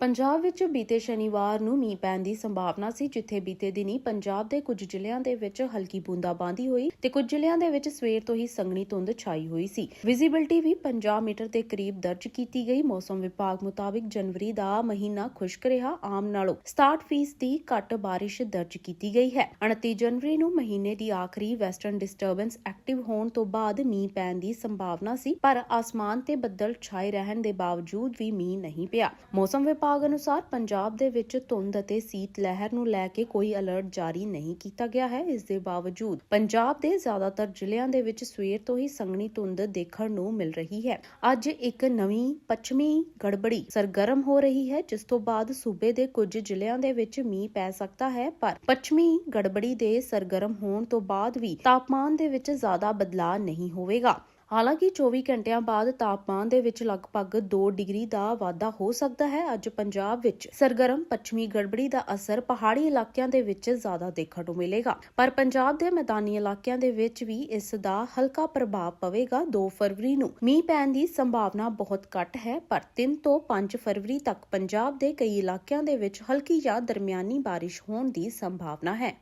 ਪੰਜਾਬ ਵਿੱਚ ਬੀਤੇ ਸ਼ਨੀਵਾਰ ਨੂੰ ਮੀਂਹ ਪੈਣ ਦੀ ਸੰਭਾਵਨਾ ਸੀ, ਜਿੱਥੇ ਬੀਤੇ ਦਿਨੀ ਪੰਜਾਬ ਦੇ ਕੁਝ ਜ਼ਿਲ੍ਹਿਆਂ ਦੇ ਵਿੱਚ ਹਲਕੀ ਬੂੰਦਾਬਾਂਦੀ ਹੋਈ ਤੇ ਕੁਝ ਜ਼ਿਲ੍ਹਿਆਂ ਦੇ ਵਿੱਚ ਸਵੇਰ ਤੋਂ ਹੀ ਸੰਘਣੀ ਧੁੰਦ ਛਾਈ ਹੋਈ ਸੀ। ਵਿਜ਼ਿਬਿਲਟੀ ਵੀ 50 ਮੀਟਰ ਦੇ ਕਰੀਬ ਦਰਜ ਕੀਤੀ ਗਈ। ਮੌਸਮ ਵਿਭਾਗ ਮੁਤਾਬਿਕ ਜਨਵਰੀ ਦਾ ਮਹੀਨਾ ਖੁਸ਼ਕ ਰਿਹਾ। ਆਮ ਨਾਲੋਂ 67% ਦੀ ਘੱਟ ਬਾਰਿਸ਼ ਦਰਜ ਕੀਤੀ ਗਈ ਹੈ। 29 ਜਨਵਰੀ ਨੂੰ ਮਹੀਨੇ ਦੀ ਆਖਰੀ ਵੈਸਟਰਨ ਡਿਸਟਰਬੈਂਸ ਐਕਟਿਵ ਹੋਣ ਤੋਂ ਬਾਅਦ ਮੀਂਹ ਪੈਣ ਦੀ ਸੰਭਾਵਨਾ ਸੀ, ਪਰ ਆਸਮਾਨ ਤੇ ਬੱਦਲ ਛਾਏ ਰਹਿਣ ਦੇ ਬਾਵਜੂਦ ਵੀ ਮੀਂਹ ਨਹੀਂ ਪਿਆ। ਮੌਸਮ ਵਿਭਾਗ ਵਿਭਾਗ ਅਨੁਸਾਰ ਪੰਜਾਬ ਦੇ ਵਿੱਚ ਧੁੰਦ ਅਤੇ ਸੀਤ ਲਹਿਰ ਨੂੰ ਲੈ ਕੇ ਕੋਈ ਅਲਰਟ ਜਾਰੀ ਨਹੀਂ ਕੀਤਾ ਗਿਆ ਹੈ। ਇਸ ਦੇ ਬਾਵਜੂਦ ਪੰਜਾਬ ਦੇ ਜ਼ਿਆਦਾਤਰ ਜ਼ਿਲ੍ਹਿਆਂ ਦੇ ਵਿੱਚ ਸਵੇਰ ਤੋਂ ਹੀ ਸੰਘਣੀ ਧੁੰਦ ਦੇਖਣ ਨੂੰ ਮਿਲ ਰਹੀ ਹੈ। ਅੱਜ ਇੱਕ ਨਵੀਂ ਪੱਛਮੀ ਗੜਬੜੀ ਸਰਗਰਮ ਹੋ ਰਹੀ ਹੈ, ਜਿਸ ਤੋਂ ਬਾਅਦ ਸੂਬੇ ਦੇ ਕੁਝ ਜ਼ਿਲ੍ਹਿਆਂ ਦੇ ਵਿੱਚ ਮੀਂਹ ਪੈ ਸਕਦਾ ਹੈ, ਪਰ ਪੱਛਮੀ ਗੜਬੜੀ ਦੇ ਸਰਗਰਮ ਹੋਣ ਤੋਂ ਬਾਅਦ ਵੀ ਤਾਪਮਾਨ ਦੇ ਵਿੱਚ ਜ਼ਿਆਦਾ ਬਦਲਾਅ ਨਹੀਂ ਹੋਵੇਗਾ। ਹਾਲਾਂਕਿ 24 ਘੰਟਿਆਂ ਬਾਅਦ ਤਾਪਮਾਨ ਦੇ ਵਿੱਚ ਲਗਭਗ 2 ਡਿਗਰੀ ਦਾ ਵਾਧਾ ਹੋ ਸਕਦਾ ਹੈ। ਅੱਜ ਪੰਜਾਬ ਵਿੱਚ ਸਰਗਰਮ ਪੱਛਮੀ ਗੜਬੜੀ ਦਾ ਅਸਰ ਪਹਾੜੀ ਇਲਾਕਿਆਂ ਦੇ ਵਿੱਚ ਜ਼ਿਆਦਾ ਦੇਖਣ ਨੂੰ ਮਿਲੇਗਾ। ਪਰ ਪੰਜਾਬ ਦੇ ਮੈਦਾਨੀ ਇਲਾਕਿਆਂ ਦੇ ਵਿੱਚ ਵੀ ਇਸ ਦਾ ਹਲਕਾ ਪ੍ਰਭਾਵ ਪਵੇਗਾ। 2 ਫਰਵਰੀ ਨੂੰ ਮੀਂਹ ਪੈਣ ਦੀ ਸੰਭਾਵਨਾ ਬਹੁਤ ਘੱਟ ਹੈ, ਪਰ 3 ਤੋਂ 5 ਫਰਵਰੀ ਤੱਕ ਪੰਜਾਬ ਦੇ ਕਈ ਇਲਾਕਿਆਂ ਦੇ ਵਿੱਚ ਹਲਕੀ ਜਾਂ ਦਰਮਿਆਨੀ ਬਾਰਿਸ਼ ਹੋਣ ਦੀ ਸੰਭਾਵਨਾ ਹੈ।